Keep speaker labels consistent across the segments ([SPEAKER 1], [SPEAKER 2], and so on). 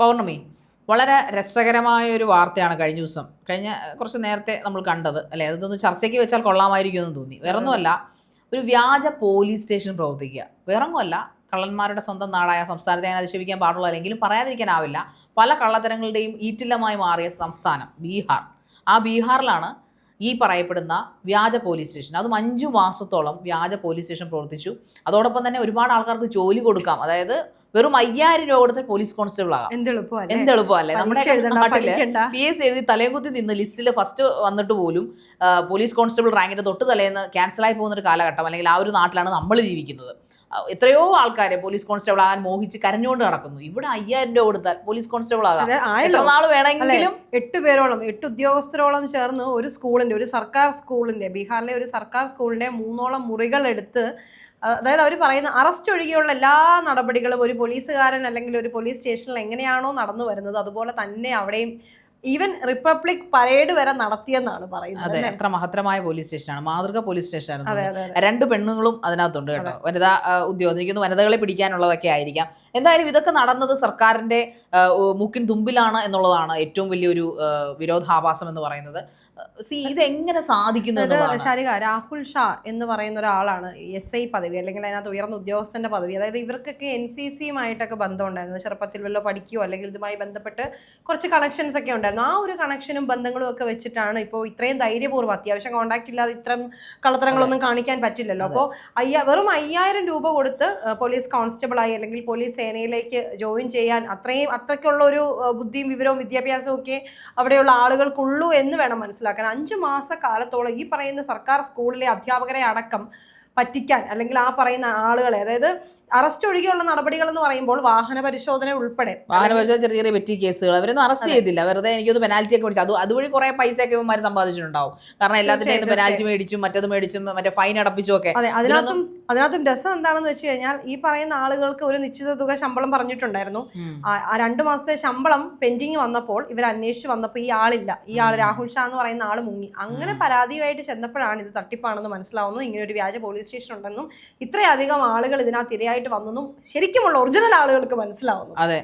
[SPEAKER 1] പൗർണമി. വളരെ രസകരമായ ഒരു വാർത്തയാണ് കഴിഞ്ഞ ദിവസം. കഴിഞ്ഞ കുറച്ച് നേരത്തെ നമ്മൾ കണ്ടത് അല്ലേ? അതൊന്ന് ചർച്ചയ്ക്ക് വെച്ചാൽ കൊള്ളാമായിരിക്കും എന്ന് തോന്നി. വേറൊന്നുമല്ല ഒരു വ്യാജ പോലീസ് സ്റ്റേഷൻ പ്രവർത്തിക്കുക. വേറൊന്നുമല്ല കള്ളന്മാരുടെ സ്വന്തം നാടായ സംസ്ഥാനത്തെ അങ്ങനെ അധിക്ഷേപിക്കാൻ പാടുള്ളൂ അല്ലെങ്കിലും പറയാതിരിക്കാനാവില്ല. പല കള്ളത്തരങ്ങളുടെയും ഈറ്റില്ലമായി മാറിയ സംസ്ഥാനം ബീഹാർ. ആ ബീഹാറിലാണ് ഈ പറയപ്പെടുന്ന വ്യാജ പോലീസ് സ്റ്റേഷൻ. അതും അഞ്ചു മാസത്തോളം വ്യാജ പോലീസ് സ്റ്റേഷൻ പ്രവർത്തിച്ചു. അതോടൊപ്പം തന്നെ ഒരുപാട് ആൾക്കാർക്ക് ജോലി കൊടുക്കാം. അതായത് വെറും അയ്യായിരം രൂപ കൊടുത്ത പോലീസ് കോൺസ്റ്റബിൾ ആകാം.
[SPEAKER 2] എന്ത് എളുപ്പമല്ലേ?
[SPEAKER 1] നമ്മുടെ
[SPEAKER 2] നാട്ടിൽ
[SPEAKER 1] പി എസ് എഴുതി തലേകുത്തി നിന്ന് ലിസ്റ്റിൽ ഫസ്റ്റ് വന്നിട്ട് പോലും പോലീസ് കോൺസ്റ്റബിൾ റാങ്കിന്റെ തൊട്ട് തലേന്ന് ക്യാൻസലായി പോകുന്ന ഒരു കാലഘട്ടം അല്ലെങ്കിൽ ആ ഒരു നാട്ടിലാണ് നമ്മൾ ജീവിക്കുന്നത്. എത്രയോ ആൾക്കാരെ പോലീസ് കോൺസ്റ്റബിൾ ആകാൻ മോഹിച്ച് കരഞ്ഞുകൊണ്ട് നടക്കുന്നു. ഇവിടെ അയ്യായിരം രൂപ കൊടുത്താൽ പോലീസ് കോൺസ്റ്റബിൾ ആകാം. എത്ര നാൾ വേണമെങ്കിലും
[SPEAKER 2] എട്ട് പേരോളം എട്ട് ഉദ്യോഗസ്ഥരോളം ചേർന്ന് ഒരു സ്കൂളിന്റെ ഒരു സർക്കാർ സ്കൂളിന്റെ ബീഹാറിലെ ഒരു സർക്കാർ സ്കൂളിന്റെ മൂന്നോളം മുറികൾ എടുത്ത് അതായത് അവർ പറയുന്ന അറസ്റ്റ് ഒഴികെയുള്ള എല്ലാ നടപടികളും ഒരു പോലീസുകാരൻ അല്ലെങ്കിൽ ഒരു പോലീസ് സ്റ്റേഷനിൽ എങ്ങനെയാണോ നടന്നു വരുന്നത് അതുപോലെ തന്നെ അവിടെയും ഈവൻ റിപ്പബ്ലിക് പരേഡ് വരെ നടത്തിയെന്നാണ് പറയുന്നത്
[SPEAKER 1] അതെ? എത്ര മഹത്തരമായ പോലീസ് സ്റ്റേഷനാണ് മാതൃക പോലീസ്
[SPEAKER 2] സ്റ്റേഷനാണ്
[SPEAKER 1] രണ്ട് പെണ്ണുങ്ങളും അതിനകത്തുണ്ട് കേട്ടോ. വനിതാ ഉദ്യോഗസ്ഥിക്കുന്നു ഉദ്യോഗസ്ഥ വനിതകളെ പിടിക്കാനുള്ളതൊക്കെ ആയിരിക്കാം. എന്തായാലും ഇതൊക്കെ നടന്നത് സർക്കാരിന്റെ മൂക്കിൻ തുമ്പിലാണ് എന്നുള്ളതാണ് ഏറ്റവും വലിയൊരു വിരോധാഭാസം എന്ന് പറയുന്നത്. സി ഇത് എങ്ങനെ സാധിക്കുന്നു
[SPEAKER 2] അതായത്
[SPEAKER 1] എന്നുള്ളതാണ്.
[SPEAKER 2] ശാരിക രാഹുൽ ഷാ എന്ന് പറയുന്ന ഒരാളാണ് എസ് ഐ പദവി അല്ലെങ്കിൽ അതിനകത്ത് ഉയർന്ന ഉദ്യോഗസ്ഥന്റെ പദവി. അതായത് ഇവർക്കൊക്കെ എൻ സി സിയുമായിട്ടൊക്കെ ബന്ധമുണ്ടായിരുന്നു. ചെറുപ്പത്തിൽ വല്ല പഠിക്കുകയോ അല്ലെങ്കിൽ ഇതുമായി ബന്ധപ്പെട്ട് കുറച്ച് കണക്ഷൻസ് ഒക്കെ ഉണ്ടായിരുന്നു. ആ ഒരു കണക്ഷനും ബന്ധങ്ങളും ഒക്കെ വെച്ചിട്ടാണ് ഇപ്പോൾ ഇത്രയും ധൈര്യപൂർവം അത്യാവശ്യം കോണ്ടാക്ട് ഇല്ലാതെ ഇത്തരം കള്ളത്തരങ്ങളൊന്നും കാണിക്കാൻ പറ്റില്ലല്ലോ. അപ്പോൾ അയ്യ വെറും അയ്യായിരം രൂപ കൊടുത്ത് പോലീസ് കോൺസ്റ്റബിളായി അല്ലെങ്കിൽ പോലീസ് സേനയിലേക്ക് ജോയിൻ ചെയ്യാൻ അത്രയും അത്രയ്ക്കുള്ള ഒരു ബുദ്ധിയും വിവരവും വിദ്യാഭ്യാസവും ഒക്കെ അവിടെയുള്ള ആളുകൾക്കുള്ളൂ എന്ന് വേണം മനസ്സിലാക്കാൻ അഞ്ച് മാസ കാലത്തോളം ഈ പറയുന്ന സർക്കാർ സ്കൂളിലെ അധ്യാപകരെ അടക്കം പറ്റിക്കാൻ അല്ലെങ്കിൽ ആ പറയുന്ന ആളുകളെ അതായത് അറസ്റ്റ് ഒഴികെയുള്ള നടപടികൾ എന്ന് പറയുമ്പോൾ വാഹന പരിശോധന ഉൾപ്പെടെ.
[SPEAKER 1] വാഹന പരിശോധന ചെറിയ ചെറിയ പെറ്റി കേസുകൾ. അവരൊന്നും അറസ്റ്റ് ചെയ്തില്ല. വെറുതെ എനിക്കൊന്ന് പെനാൽറ്റി ഒക്കെ മേടിച്ചു അത് അതുവഴി കുറെ പൈസ ഒക്കെ ഇവന്മാർ സമ്പാദിച്ചിട്ടുണ്ടാവും. കാരണം
[SPEAKER 2] എല്ലാത്തിനും
[SPEAKER 1] പെനാൽറ്റി മേടിച്ചും മറ്റത് മേടിച്ചും മറ്റേ ഫൈൻ അടപ്പിച്ചും ഒക്കെ.
[SPEAKER 2] അതെ. അതിനകത്തും അതിനകത്തും രസം എന്താണെന്ന് വെച്ച് കഴിഞ്ഞാൽ ഈ പറയുന്ന ആളുകൾക്ക് ഒരു നിശ്ചിത തുക ശമ്പളം പറഞ്ഞിട്ടുണ്ടായിരുന്നു. ആ രണ്ടു രണ്ട് മാസത്തെ ശമ്പളം പെൻഡിങ് വന്നപ്പോൾ ഇവർ അന്വേഷിച്ച് വന്നപ്പോൾ ഈ ആളില്ല. ഈ ആൾ രാഹുൽ ഷാ എന്ന് പറയുന്ന ആൾ മുങ്ങി. അങ്ങനെ പരാതിയായിട്ട് ചെന്നപ്പോഴാണ് ഇത് തട്ടിപ്പാണെന്ന് മനസ്സിലാവുന്നു. ഇങ്ങനെ ഒരു വ്യാജ പോലീസ് സ്റ്റേഷൻ ഉണ്ടെന്നും ഇത്രയധികം ആളുകൾ ഇതിനകത്ത് ഇരയായിട്ട് വന്നെന്നും ശരിക്കുമുള്ള ഒറിജിനൽ ആളുകൾക്ക് മനസ്സിലാവുന്നു.
[SPEAKER 1] അതെ.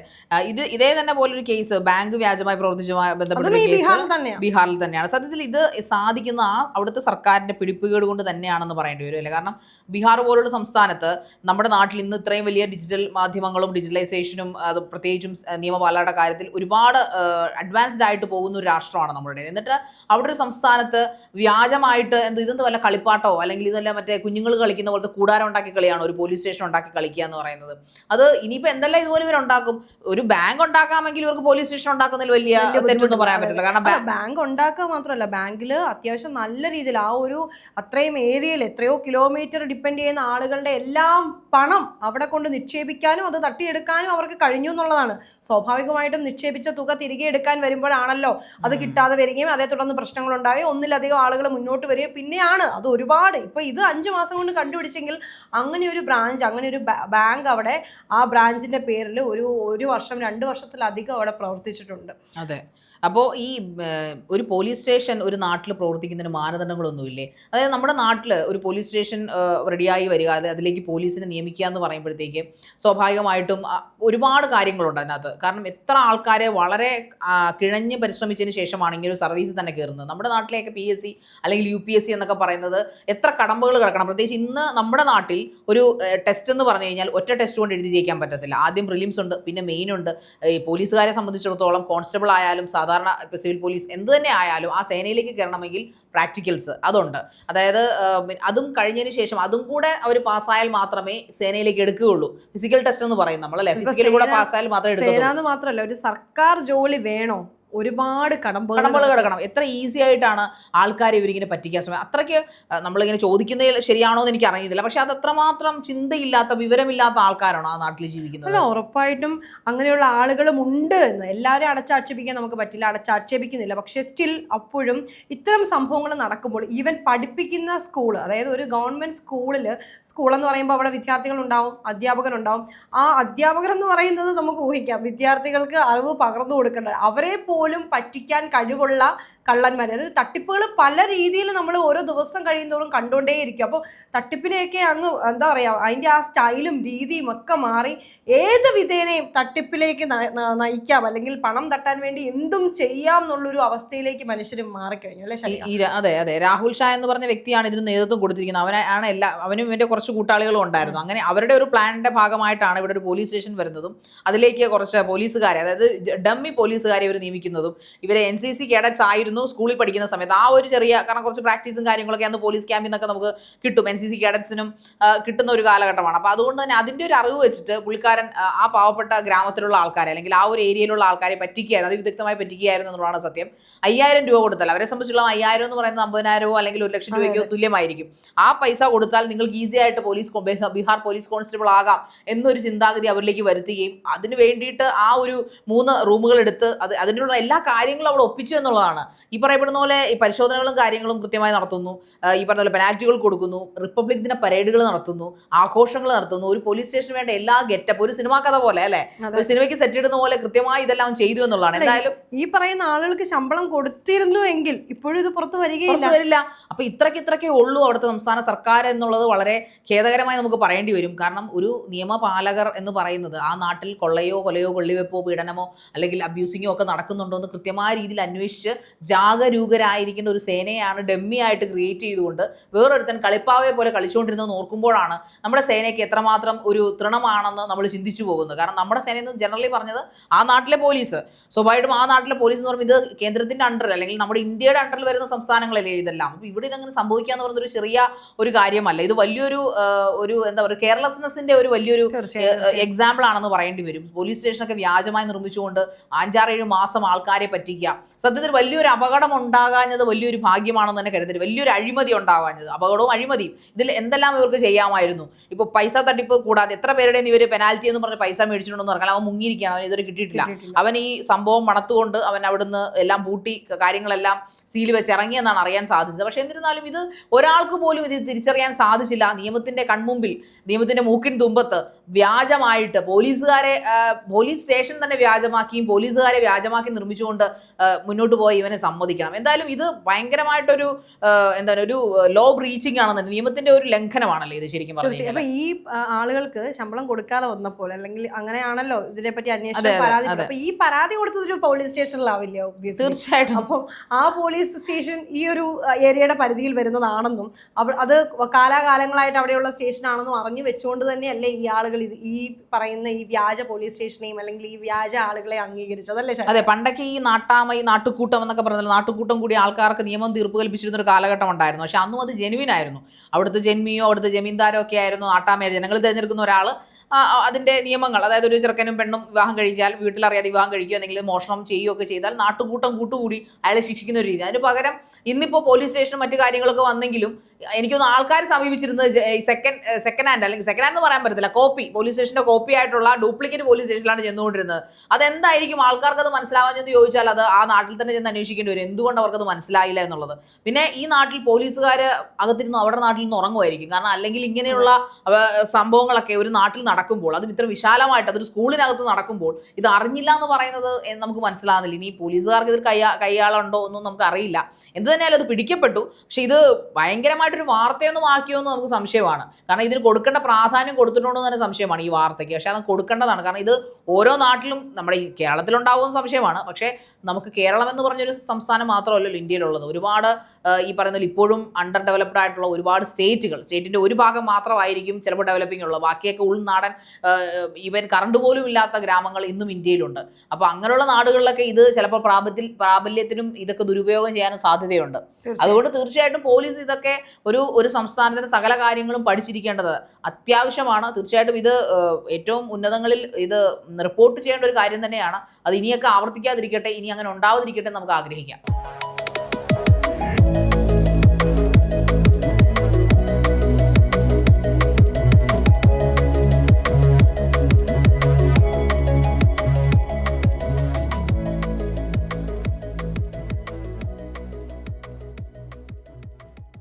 [SPEAKER 1] ഇത് ഇതേ തന്നെ പോലൊരു കേസ് ബാങ്ക് വ്യാജമായി പ്രവർത്തിച്ചുമായി ബന്ധപ്പെട്ട്
[SPEAKER 2] ബീഹാറിൽ തന്നെയാണ്
[SPEAKER 1] ബീഹാറിൽ തന്നെയാണ്. സത്യത്തിൽ ഇത് സാധിക്കുന്ന ആ അവിടുത്തെ സർക്കാരിന്റെ പിടിപ്പുകേട് കൊണ്ട് തന്നെയാണെന്ന് പറയേണ്ടി വരും അല്ലേ? കാരണം ബീഹാർ പോലുള്ള സംസ്ഥാനത്ത് നമ്മുടെ നാട്ടിൽ ഇന്ന് ഇത്രയും വലിയ ഡിജിറ്റൽ മാധ്യമങ്ങളും ഡിജിറ്റലൈസേഷനും അത് പ്രത്യേകിച്ചും നിയമപാലയുടെ കാര്യത്തിൽ ഒരുപാട് അഡ്വാൻസ്ഡ് ആയിട്ട് പോകുന്ന ഒരു രാഷ്ട്രമാണ് നമ്മളുടെ എന്നിട്ട് അവിടെ ഒരു സംസ്ഥാനത്ത് വ്യാജമായിട്ട് എന്തോ ഇതെന്ത് വല്ല കളിപ്പാട്ടോ? അല്ലെങ്കിൽ ഇതെല്ലാം മറ്റേ കുഞ്ഞുങ്ങൾ കളിക്കുന്ന പോലത്തെ കൂടാരം ഉണ്ടാക്കി കളിയാണ്? ഒരു പോലീസ് സ്റ്റേഷൻ ഉണ്ടാക്കി കളിക്കുക എന്ന് പറയുന്നത്. അത് ഇനിയിപ്പോൾ എന്തെല്ലാം ഇതുപോലെ ഇവരുണ്ടാക്കും? ഒരു ബാങ്ക് ഉണ്ടാക്കാമെങ്കിൽ ഇവർക്ക് പോലീസ് സ്റ്റേഷൻ ഉണ്ടാക്കുന്നതിൽ വലിയ തെറ്റൊന്നും പറയാൻ പറ്റില്ല. കാരണം
[SPEAKER 2] ബാങ്ക് ഉണ്ടാക്കുക മാത്രമല്ല ബാങ്കിൽ അത്യാവശ്യം നല്ല രീതിയിൽ ആ ഒരു അത്രയും ഏരിയയിൽ എത്രയോ കിലോമീറ്റർ ഡിപ്പെൻഡ് ചെയ്യുന്ന ആളുകളുടെ എല്ലാം പണം അവിടെ കൊണ്ട് നിക്ഷേപിക്കാനും അത് തട്ടിയെടുക്കാനും അവർക്ക് കഴിഞ്ഞു എന്നുള്ളതാണ്. സ്വാഭാവികമായിട്ടും നിക്ഷേപിച്ച തുക തിരികെ എടുക്കാൻ വരുമ്പോഴാണല്ലോ അത് കിട്ടാതെ വരികയും അതേ തുടർന്ന് പ്രശ്നങ്ങൾ ഉണ്ടാവുകയും ഒന്നിലധികം ആളുകൾ മുന്നോട്ട് വരികയും പിന്നെയാണ് അത് ഒരുപാട്. ഇപ്പൊ ഇത് അഞ്ച് മാസം കൊണ്ട് കണ്ടുപിടിച്ചെങ്കിൽ അങ്ങനെ ഒരു ബ്രാഞ്ച് അങ്ങനെ ഒരു ബാങ്ക് അവിടെ ആ ബ്രാഞ്ചിന്റെ പേരിൽ ഒരു ഒരു വർഷം രണ്ട് വർഷത്തിലധികം അവിടെ പ്രവർത്തിച്ചിട്ടുണ്ട്.
[SPEAKER 1] അതെ. അപ്പോൾ ഈ ഒരു പോലീസ് സ്റ്റേഷൻ ഒരു നാട്ടിൽ പ്രവർത്തിക്കുന്നതിന് മാനദണ്ഡങ്ങളൊന്നുമില്ലേ? അതായത് നമ്മുടെ നാട്ടിൽ ഒരു പോലീസ് സ്റ്റേഷൻ റെഡിയായി വരിക അത് അതിലേക്ക് പോലീസിനെ നിയമിക്കുക എന്ന് പറയുമ്പോഴത്തേക്ക് സ്വാഭാവികമായിട്ടും ഒരുപാട് കാര്യങ്ങളുണ്ട് അതിനകത്ത്. കാരണം എത്ര ആൾക്കാരെ വളരെ കിഴഞ്ഞ് പരിശ്രമിച്ചതിന് ശേഷമാണ് ഒരു സർവീസ് തന്നെ കയറുന്നത്. നമ്മുടെ നാട്ടിലേക്ക് പി എസ് സി അല്ലെങ്കിൽ യു പി എസ് സി എന്നൊക്കെ പറയുന്നത് എത്ര കടമ്പകൾ കിടക്കണം. പ്രത്യേകിച്ച് ഇന്ന് നമ്മുടെ നാട്ടിൽ ഒരു ടെസ്റ്റ് എന്ന് പറഞ്ഞു കഴിഞ്ഞാൽ ഒറ്റ ടെസ്റ്റ് കൊണ്ട് എഴുതി ജയിക്കാൻ പറ്റത്തില്ല. ആദ്യം പ്രിലിംസ് ഉണ്ട് പിന്നെ മെയിൻ ഉണ്ട്. ഈ പോലീസുകാരെ സംബന്ധിച്ചിടത്തോളം കോൺസ്റ്റബിൾ ആയാലും സാധാരണ ഇപ്പോൾ സിവിൽ പോലീസ് എന്ത് തന്നെ ആയാലും ആ സേനയിലേക്ക് കയറണമെങ്കിൽ പ്രാക്ടിക്കൽസ് അതുണ്ട്. അതായത് അതും കഴിഞ്ഞതിന് ശേഷം അതും കൂടെ അവർ പാസ്സായാൽ മാത്രമേ സേനയിലേക്ക് എടുക്കുകയുള്ളൂ. ഫിസിക്കൽ ടെസ്റ്റ് എന്ന് പറയും നമ്മൾ അല്ലെ ഫിസിക്കൽ കൂടെ പാസ്സായാൽ മാത്രമേ
[SPEAKER 2] എന്ന് മാത്രമല്ല ഒരു സർക്കാർ ജോലി വേണോ? ഒരുപാട് കടമ്പകൾ
[SPEAKER 1] കടമ്പകൾ കിടക്കണം. എത്ര ഈസി ആയിട്ടാണ് ആൾക്കാരെ ഇവരിങ്ങനെ പറ്റിക്കാൻ ശ്രമിക്കുക. അത്രയ്ക്ക് നമ്മളിങ്ങനെ ചോദിക്കുന്നത് ശരിയാണോ എന്ന് എനിക്ക് അറിയുന്നില്ല പക്ഷെ അത് അത്രമാത്രം ചിന്തയില്ലാത്ത വിവരമില്ലാത്ത ആൾക്കാരാണ് ആ നാട്ടിൽ ജീവിക്കുന്നത്?
[SPEAKER 2] അല്ല ഉറപ്പായിട്ടും അങ്ങനെയുള്ള ആളുകളും ഉണ്ട് എന്ന്. എല്ലാവരും അടച്ചാക്ഷേപിക്കാൻ നമുക്ക് പറ്റില്ല. അടച്ചാക്ഷേപിക്കുന്നില്ല. പക്ഷേ സ്റ്റിൽ അപ്പോഴും ഇത്തരം സംഭവങ്ങൾ നടക്കുമ്പോൾ ഈവൻ പഠിപ്പിക്കുന്ന സ്കൂൾ അതായത് ഒരു ഗവൺമെന്റ് സ്കൂളിൽ സ്കൂളെന്ന് പറയുമ്പോൾ അവിടെ വിദ്യാർത്ഥികൾ ഉണ്ടാവും അധ്യാപകരുണ്ടാവും ആ അധ്യാപകർ എന്ന് പറയുന്നത് നമുക്ക് ഊഹിക്കാം. വിദ്യാർത്ഥികൾക്ക് അറിവ് പകർന്നു കൊടുക്കേണ്ടത്. അവരെ പോലും പറ്റിക്കാൻ കഴിവുള്ള കള്ളന്മാർ അതായത് തട്ടിപ്പുകൾ പല രീതിയിൽ നമ്മൾ ഓരോ ദിവസം കഴിയുന്നതോറും കണ്ടുകൊണ്ടേയിരിക്കും. അപ്പോൾ തട്ടിപ്പിനെയൊക്കെ അങ്ങ് എന്താ പറയുക അതിന്റെ ആ സ്റ്റൈലും രീതിയും ഒക്കെ മാറി ഏത് വിധേനയും തട്ടിപ്പിലേക്ക് നയിക്കാം. അല്ലെങ്കിൽ പണം തട്ടാൻ വേണ്ടി എന്തും ചെയ്യാം എന്നുള്ളൊരു അവസ്ഥയിലേക്ക് മനുഷ്യരും മാറിക്കഴിഞ്ഞു. അല്ലെ
[SPEAKER 1] അതെ അതെ. രാഹുൽ ഷാ എന്ന് പറഞ്ഞ വ്യക്തിയാണ് ഇതിന് നേതൃത്വം കൊടുത്തിരിക്കുന്നത്. അവനാണ് ആണ് എല്ലാ അവനും ഇവന്റെ കുറച്ച് കൂട്ടാളികളും ഉണ്ടായിരുന്നു. അങ്ങനെ അവരുടെ ഒരു പ്ലാനിന്റെ ഭാഗമായിട്ടാണ് ഇവിടെ ഒരു പോലീസ് സ്റ്റേഷൻ വരുന്നതും അതിലേക്ക് കുറച്ച് പോലീസുകാരെ അതായത് ഡമ്മി പോലീസുകാരെ ഇവർ നിയമിക്കുന്നതും ഇവരെ എൻ സി സി കേഡറ്റ്സ് ആയിരുന്നു സ്കൂളിൽ പഠിക്കുന്ന സമയത്ത്. ആ ഒരു ചെറിയ കാരണം കുറച്ച് പ്രാക്ടീസും കാര്യങ്ങളൊക്കെ അന്ന് പോലീസ് ക്യാമ്പിൽ നിന്നൊക്കെ നമുക്ക് കിട്ടും. എൻ സി സി കേഡറ്റ്സിനും കിട്ടുന്ന ഒരു കാലഘട്ടമാണ്. അപ്പോൾ അതുകൊണ്ട് തന്നെ അതിന്റെ ഒരു അറിവ് വെച്ചിട്ട് പുള്ളിക്കാരൻ ആ, ആ പാവപ്പെട്ട ഗ്രാമത്തിലുള്ള ആൾക്കാരെ അല്ലെങ്കിൽ ആ ഒരു ഏരിയയിലുള്ള ആൾക്കാരെ പറ്റിക്കുകയായിരുന്നു. അത് വിദഗ്ധമായി പറ്റിക്കുകയായിരുന്നു എന്നുള്ളതാണ് സത്യം. അയ്യായിരം രൂപ കൊടുത്താൽ അവരെ സംബന്ധിച്ചുള്ള അയ്യായിരം എന്ന് പറയുന്നത് അമ്പതിനായിരമോ അല്ലെങ്കിൽ ഒരു ലക്ഷം രൂപയ്ക്കോ തുല്യമായിരിക്കും. ആ പൈസ കൊടുത്താൽ നിങ്ങൾക്ക് ഈസി ആയിട്ട് പോലീസ് ബീഹാർ പോലീസ് കോൺസ്റ്റബിൾ ആകാം എന്നൊരു ചിന്താഗതി അവരിലേക്ക് വരുത്തുകയും അതിന് വേണ്ടിയിട്ട് ആ ഒരു മൂന്ന് റൂമുകൾ എടുത്ത് അത് അതിനുള്ള എല്ലാ കാര്യങ്ങളും അവിടെ ഒപ്പിച്ചു എന്നുള്ളതാണ്. ഈ പറയപ്പെടുന്ന പോലെ ഈ പരിശോധനകളും കാര്യങ്ങളും കൃത്യമായി നടത്തുന്നു. ഈ പറഞ്ഞ പോലെ പെനാൽറ്റികൾ കൊടുക്കുന്നു. റിപ്പബ്ലിക് ദിന പരേഡുകൾ നടത്തുന്നു. ആഘോഷങ്ങൾ നടത്തുന്നു. ഒരു പോലീസ് സ്റ്റേഷന് വേണ്ട എല്ലാ ഗെറ്റപ്പ് ഒരു സിനിമാ കഥ പോലെ അല്ലെ? ഒരു സിനിമയ്ക്ക് സെറ്റ് ഇടുന്ന പോലെ കൃത്യമായി ഇതെല്ലാം ചെയ്തു എന്നുള്ളതാണ്. എന്തായാലും
[SPEAKER 2] ഈ പറയുന്ന ആളുകൾക്ക് ശമ്പളം കൊടുത്തിരുന്നു എങ്കിൽ ഇപ്പോഴും ഇത് പുറത്തു വരികയില്ല.
[SPEAKER 1] വരില്ല. അപ്പൊ ഇത്രയ്ക്ക് ഇത്രയ്ക്കേ ഉള്ളൂ അവിടുത്തെ സംസ്ഥാന സർക്കാർ എന്നുള്ളത് വളരെ ഖേദകരമായി നമുക്ക് പറയേണ്ടി വരും. കാരണം ഒരു നിയമപാലകർ എന്ന് പറയുന്നത് ആ നാട്ടിൽ കൊള്ളയോ കൊലയോ കൊള്ളിവെപ്പോ പീഡനമോ അല്ലെങ്കിൽ അബ്യൂസിങ്ങോ ഒക്കെ നടക്കുന്നുണ്ടോ എന്ന് കൃത്യമായ രീതിയിൽ അന്വേഷിച്ച് ജാഗരൂകരായിരിക്കേണ്ട ഒരു സേനയാണ് ഡെമ്മി ആയിട്ട് ക്രിയേറ്റ് ചെയ്തുകൊണ്ട് വേറൊരുത്തൻ കളിപ്പാവയെ പോലെ കളിച്ചുകൊണ്ടിരുന്നത് ഓർക്കുമ്പോഴാണ് നമ്മുടെ സേനയ്ക്ക് എത്രമാത്രം ഒരു തൃണമാണെന്ന് നമ്മൾ ചിന്തിച്ചു പോകുന്നത് കാരണം നമ്മുടെ സേന എന്ന് ജനറലി പറഞ്ഞത് ആ നാട്ടിലെ പോലീസ് സ്വാഭാവികമായിട്ടും ആ നാട്ടിലെ പോലീസ് എന്ന് പറയുമ്പോൾ ഇത് കേന്ദ്രത്തിന്റെ അണ്ടറിൽ അല്ലെങ്കിൽ നമ്മുടെ ഇന്ത്യയുടെ അണ്ടറിൽ വരുന്ന സംസ്ഥാനങ്ങളല്ലേ ഇതെല്ലാം. അപ്പോൾ ഇവിടെ ഇതങ്ങനെ സംഭവിക്കുക എന്ന് പറയുന്നത് ഒരു ചെറിയ ഒരു കാര്യമല്ല. ഇത് വലിയൊരു ഒരു എന്താ പറയുക കെയർലെസ്നെസിന്റെ ഒരു വലിയൊരു എക്സാമ്പിൾ ആണെന്ന് പറയേണ്ടി വരും. പോലീസ് സ്റ്റേഷനൊക്കെ വ്യാജമായി നിർമ്മിച്ചുകൊണ്ട് അഞ്ചാറേഴ് മാസം ആൾക്കാരെ പറ്റിക്കുക. സത്യത്തിൽ വലിയൊരു അപകടം ഉണ്ടാകാഞ്ഞത് വലിയൊരു ഭാഗ്യമാണെന്ന് തന്നെ കരുതരുത്. വലിയൊരു അഴിമതി ഉണ്ടാകാഞ്ഞത്. അപകടവും അഴിമതിയും. ഇതിൽ എന്തെല്ലാം ഇവർക്ക് ചെയ്യാമായിരുന്നു? ഇപ്പോൾ പൈസ തട്ടിപ്പ് കൂടാതെ എത്ര പേരുടെ ഇവർ പെനാൽറ്റി എന്ന് പറഞ്ഞ് പൈസ മേടിച്ചിട്ടുണ്ടെന്ന് പറഞ്ഞാൽ അവൻ മുങ്ങിയിരിക്കുകയാണ് അവൻ ഇതുവരെ കിട്ടിയിട്ടില്ല. അവൻ ഈ സംഭവം മണത്തുകൊണ്ട് അവൻ അവിടുന്ന് എല്ലാം പൂട്ടി കാര്യങ്ങളെല്ലാം സീൽ വെച്ച് ഇറങ്ങിയെന്നാണ് അറിയാൻ സാധിച്ചത്. പക്ഷെ എന്നിരുന്നാലും ഇത് ഒരാൾക്ക് പോലും ഇത് തിരിച്ചറിയാൻ സാധിച്ചില്ല. നിയമത്തിന്റെ കൺമുമ്പിൽ നിയമത്തിന്റെ മൂക്കിൻ തുമ്പത്ത് വ്യാജമായിട്ട് പോലീസുകാരെ പോലീസ് സ്റ്റേഷൻ തന്നെ വ്യാജമാക്കിയും പോലീസുകാരെ വ്യാജമാക്കി നിർമ്മിച്ചുകൊണ്ട് മുന്നോട്ട് പോയി ഇവനെ സമ്മതിക്കണം. എന്തായാലും ഇത് ഭയങ്കരമായിട്ടൊരു ആ, എന്താ പറയുക, ഒരു ലോ ബ്രീച്ചിങ് ആണെന്നുണ്ട് നിയമത്തിന്റെ ഒരു ലംഘനമാണല്ലേ ഇത് ശരിക്കും പറഞ്ഞു
[SPEAKER 2] ഈ ആളുകൾക്ക് ശമ്പളം കൊടുക്കാതെ വന്നപ്പോൾ അല്ലെങ്കിൽ അങ്ങനെയാണല്ലോ ഇതിനെപ്പറ്റി
[SPEAKER 1] പറ്റി
[SPEAKER 2] അന്വേഷണം പരാതി. അപ്പൊ ഈ പരാതി കൊടുത്തത് ഒരു പോലീസ് സ്റ്റേഷനിലാവില്ല.
[SPEAKER 1] തീർച്ചയായിട്ടും.
[SPEAKER 2] അപ്പം ആ പോലീസ് സ്റ്റേഷൻ ഈ ഒരു ഏരിയയുടെ പരിധിയിൽ വരുന്നതാണെന്നും അത് കാലാകാലങ്ങളായിട്ട് അവിടെയുള്ള സ്റ്റേഷനാണെന്നും അറിഞ്ഞു വെച്ചുകൊണ്ട് തന്നെയല്ലേ ഈ ആളുകൾ ഇത് ഈ പറയുന്ന ഈ വ്യാജ പോലീസ് സ്റ്റേഷനെയും അല്ലെങ്കിൽ ഈ വ്യാജ ആളുകളെ അംഗീകരിച്ചതല്ലേ
[SPEAKER 1] അതെ പണ്ടൊക്കെ ഈ നാട്ടാമ ഈ നാട്ടുകൂട്ടം എന്നൊക്കെ പറഞ്ഞാൽ നാട്ടുകൂട്ടം കൂടി ആൾക്കാർക്ക് നിയമം തീർപ്പ് കൽപ്പിച്ചിരുന്ന ഒരു കാലഘട്ടം ഉണ്ടായിരുന്നു. പക്ഷെ അന്നും അത് ജെനുവിൻ ആയിരുന്നു. അവിടുത്തെ ജന്മിയോ അവിടുത്തെ ജമീന്ദാരോ ഒക്കെ ആയിരുന്നു നാട്ടാമയുടെ ജനങ്ങൾ തിരഞ്ഞെടുക്കുന്ന ഒരാൾ അതിന്റെ നിയമങ്ങൾ അതായത് ഒരു ചെറുക്കനും പെണ്ണും വിവാഹം കഴിച്ചാൽ വീട്ടിലറിയാതെ വിവാഹം കഴിക്കുകയോ അല്ലെങ്കിൽ മോഷണം ചെയ്യുകയോ ഒക്കെ ചെയ്താൽ നാട്ടുകൂട്ടം കൂട്ടുകൂടി അയാളെ ശിക്ഷിക്കുന്ന ഒരു രീതി. അതിന് പകരം ഇന്നിപ്പോൾ പോലീസ് സ്റ്റേഷനും മറ്റു കാര്യങ്ങളൊക്കെ വന്നെങ്കിലും എനിക്കൊന്ന് ആൾക്കാർ സമീപിച്ചിരുന്നത് സെക്കൻഡ് സെക്കൻഡ് ഹാൻഡ് അല്ലെങ്കിൽ സെക്കൻഡ് ഹാൻഡ് എന്ന് പറയാൻ പറ്റത്തില്ല. കോപ്പി പോലീസ് സ്റ്റേഷന്റെ കോപ്പി ആയിട്ടുള്ള ഡ്യൂപ്ലിക്കേറ്റ് പോലീസ് സ്റ്റേഷനിലാണ് ചെന്നുകൊണ്ടിരുന്നത്. അതെന്തായിരിക്കും? ആൾക്കാർക്ക് അത് മനസ്സിലാവാഞ്ഞെന്ന് ചോദിച്ചാൽ അത് ആ നാട്ടിൽ തന്നെ ചെന്ന് അന്വേഷിക്കേണ്ടി വരും. എന്തുകൊണ്ട് അവർക്കത് മനസ്സിലായില്ല എന്നുള്ളത്. പിന്നെ ഈ നാട്ടിൽ പോലീസുകാർ അകത്തിരുന്ന് അവരുടെ നാട്ടിൽ നിന്ന് ഉറങ്ങുമായിരിക്കും. കാരണം അല്ലെങ്കിൽ ഇങ്ങനെയുള്ള സംഭവങ്ങളൊക്കെ ഒരു നാട്ടിൽ നടക്കുമ്പോൾ അത് ഇത്ര വിശാലമായിട്ട് അതൊരു സ്കൂളിനകത്ത് നടക്കുമ്പോൾ ഇത് അറിഞ്ഞില്ല എന്ന് പറയുന്നത് നമുക്ക് മനസ്സിലാകുന്നില്ല ഇനി പോലീസുകാർക്ക് ഇതിൽ കൈ കൈയാളുണ്ടോ ഒന്നും നമുക്ക് അറിയില്ല എന്ത് തന്നെയാലും അത് പിടിക്കപ്പെട്ടു. പക്ഷെ ഇത് ഭയങ്കരമായിട്ടൊരു വാർത്തയൊന്നും ആക്കിയോ എന്ന് നമുക്ക് സംശയമാണ്. കാരണം ഇതിന് കൊടുക്കേണ്ട പ്രാധാന്യം കൊടുത്തിട്ടുണ്ടോ എന്ന് തന്നെ സംശയമാണ് ഈ വാർത്തയ്ക്ക്. പക്ഷേ അത് കൊടുക്കേണ്ടതാണ്. കാരണം ഇത് ഓരോ നാട്ടിലും നമ്മുടെ ഈ കേരളത്തിലുണ്ടാവുമെന്ന് സംശയമാണ്. പക്ഷേ നമുക്ക് കേരളം എന്ന് പറഞ്ഞൊരു സംസ്ഥാനം മാത്രമല്ലല്ലോ ഇന്ത്യയിലുള്ളത്. ഒരുപാട് ഈ പറയുന്ന ഇപ്പോഴും അണ്ടർ ഡെവലപ്ഡ് ആയിട്ടുള്ള ഒരുപാട് സ്റ്റേറ്റുകൾ സ്റ്റേറ്റിന്റെ ഒരു ഭാഗം മാത്രമായിരിക്കും ചിലപ്പോൾ ഡെവലപ്പിംഗ് ഉള്ളത്. ബാക്കിയൊക്കെ ഉൾനാടൻ ഈവൻ കറണ്ട് പോലും ഇല്ലാത്ത ഗ്രാമങ്ങൾ ഇന്നും ഇന്ത്യയിലുണ്ട്. അപ്പോൾ അങ്ങനെയുള്ള നാടുകളിലൊക്കെ ഇത് ചിലപ്പോൾ പ്രാബല്യത്തിൽ പ്രാബല്യത്തിനും ഇതൊക്കെ ദുരുപയോഗം ചെയ്യാനും സാധ്യതയുണ്ട്. അതുകൊണ്ട് തീർച്ചയായിട്ടും പോലീസ് ഇതൊക്കെ ഒരു ഒരു സംസ്ഥാനത്തിന്റെ സകല കാര്യങ്ങളും പഠിച്ചിരിക്കേണ്ടത് അത്യാവശ്യമാണ്. തീർച്ചയായിട്ടും ഇത് ഏറ്റവും ഉന്നതങ്ങളിൽ ഇത് റിപ്പോർട്ട് ചെയ്യേണ്ട ഒരു കാര്യം തന്നെയാണ്. അത് ഇനിയൊക്കെ ആവർത്തിക്കാതിരിക്കട്ടെ ഇനി അങ്ങനെ ഉണ്ടാവാതിരിക്കട്ടെ നമുക്ക് ആഗ്രഹിക്കാം.